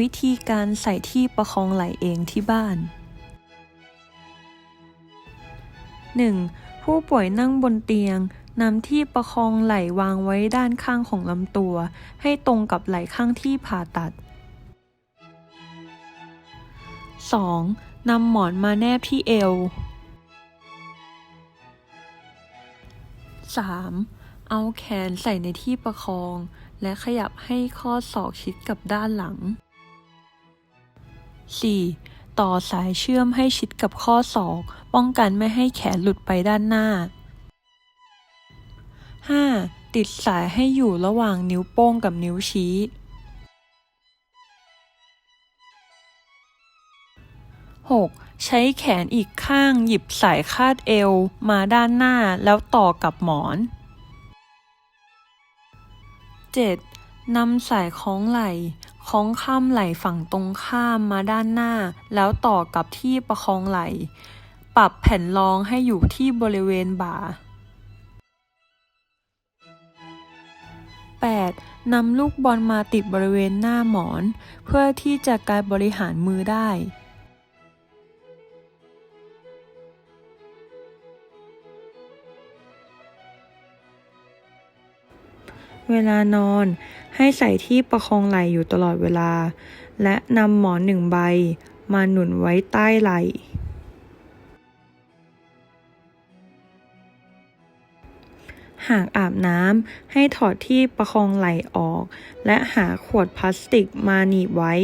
วิธีการใส่ที่ประคองไหล่เองที่บ้าน 1. ผู้ป่วยนั่งบนเตียงนำที่ประคองไหล่วางไว้ด้านข้างของลำตัว ให้ตรงกับไหล่ข้างที่ผ่าตัด 2. นำหมอนมาแนบที่เอว 3. เอาแขนใส่ในที่ประคอง และขยับให้ข้อศอกชิดกับด้านหลัง 4. ต่อสายเชื่อมให้ชิดกับข้อศอก ป้องกันไม่ให้แขนหลุดไปด้านหน้า 5. ติดสายให้อยู่ระหว่างนิ้วโป้งกับนิ้วชี้ 6. ใช้แขนอีกข้างหยิบสายคาดเอวมาด้านหน้าแล้วต่อกับหมอน 7. นำสายคล้องไหล่ คล้องข้ามไหล่ฝั่งตรงข้ามมาด้านหน้า แล้วต่อกับที่ประคองไหล่ ปรับแผ่นรองให้อยู่ที่บริเวณบ่า 8. นำลูกบอลมาติดบริเวณหน้าหมอน เพื่อที่จะการบริหารมือได้ เวลานอน ให้ใส่ที่ประคองไหล่อยู่ตลอดเวลา และนำหมอนหนึ่งใบ มาหนุนไว้ใต้ไหล่ หากอาบน้ำให้ถอดที่ประคองไหล่ออก และหาขวดพลาสติกมาหนีบไว้